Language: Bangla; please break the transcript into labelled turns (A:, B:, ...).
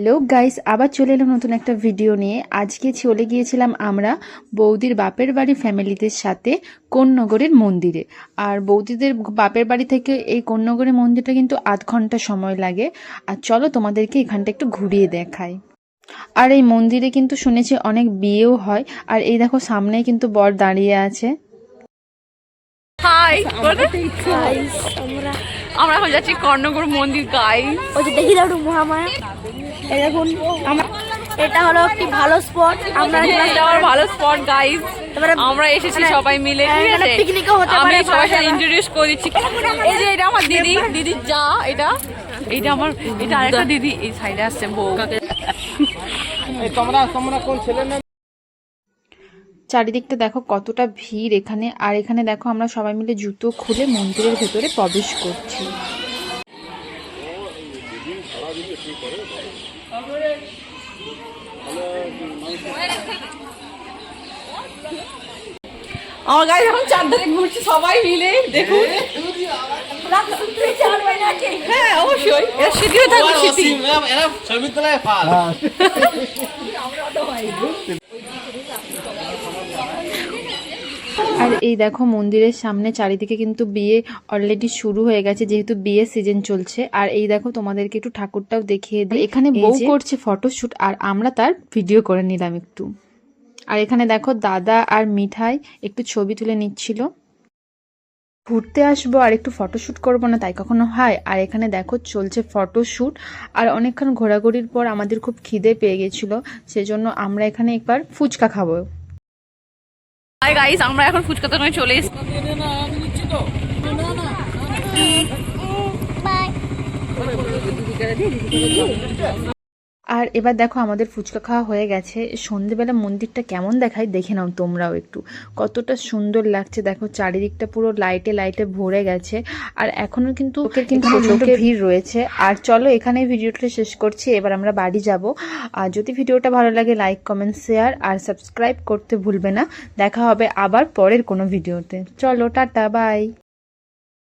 A: হ্যালো গাইস আবার চলে এলাম নতুন একটা ভিডিও নিয়ে। আজকে চলে গিয়েছিলাম আমরা বৌদির বাপের বাড়ি ফ্যামিলিদের সাথে কোন্নগরের মন্দিরে। আর বৌদিদের বাপের বাড়ি থেকে এই কোন্নগরের মন্দিরটা কিন্তু আধ ঘণ্টা সময় লাগে। আর চলো তোমাদেরকে এখানটা একটু ঘুরিয়ে দেখাই। আর এই মন্দিরে কিন্তু শুনেছি অনেক বিয়েও হয়। আর এই দেখো সামনেই কিন্তু বর দাঁড়িয়ে আছে।
B: হাই
C: আমরা
B: আমরা এখন যাচ্ছি কর্ণগর মন্দির গাই
C: ওই যে দেখি দাও একটু মহামায়া এই দেখুন আমরা এটা হলো একটি ভালো স্পট আমরা
B: আমার ভালো স্পট গাইস
C: তারপরে
B: আমরা এসেছি সবাই মিলে
C: পিকনিকও হতে
B: আমি সবাই সাথে ইন্ট্রোডিউস করে দিচ্ছি। এই যে এটা আমার দিদি দিদির যা এটা। এটা আমার এটা আরেকটা দিদি এই সাইডে আসছে বউ।
A: চারিদিকটা দেখো কতটা ভিড় এখানে। আর এখানে দেখো আমরা সবাই মিলে জুতো খুলে মন্দিরের ভেতরে প্রবেশ করছি।
B: আমার গায়ে যখন চারধারে ঘুরছে সবাই মিলে দেখুন। হ্যাঁ অবশ্যই। এর স্মৃতিও থাকবে স্মৃতি
D: এরা ছবি তোলায় ফাল
A: আর এই দেখো মন্দিরের সামনে চারিদিকে কিন্তু বিয়ে অলরেডি শুরু হয়ে গেছে যেহেতু বিয়ের সিজন চলছে। আর এই দেখো তোমাদেরকে একটু ঠাকুরটাও দেখিয়ে দিই। এখানে বউ করছে ফটোশুট আর আমরা তার ভিডিও করে নিলাম একটু। আর এখানে দেখো দাদা আর মিঠাই একটু ছবি তুলে নিচ্ছিল। ঘুরতে আসব আর একটু ফটোশ্যুট করব না তাই কখনো হয়? আর এখানে দেখো চলছে ফটোশ্যুট আর অনেকক্ষণ ঘোরাঘুরির পর আমাদের খুব খিদে পেয়ে গেছিল সেজন্য আমরা এখানে একবার ফুচকা খাব।
B: হাই গাইস আমরা এখন ফুচকা দোকানে চলে এসেছি।
A: আর এবার দেখো আমাদের ফুচকা খাওয়া হয়ে গেছে। সন্ধেবেলা মন্দিরটা কেমন দেখায় দেখে নাও তোমরাও একটু। কতটা সুন্দর লাগছে। দেখো চারিদিকটা পুরো লাইটে লাইটে ভরে গেছে। আর এখনও কিন্তু লোকের কিন্তু প্রচণ্ড ভিড় রয়েছে। আর চলো এখানে ভিডিওটা শেষ করছি। এবার আমরা বাড়ি যাব। আর যদি ভিডিওটা ভালো লাগে লাইক কমেন্ট শেয়ার আর সাবস্ক্রাইব করতে ভুলবে না। দেখা হবে আবার পরের কোনো ভিডিওতে। চলো টাটা বাই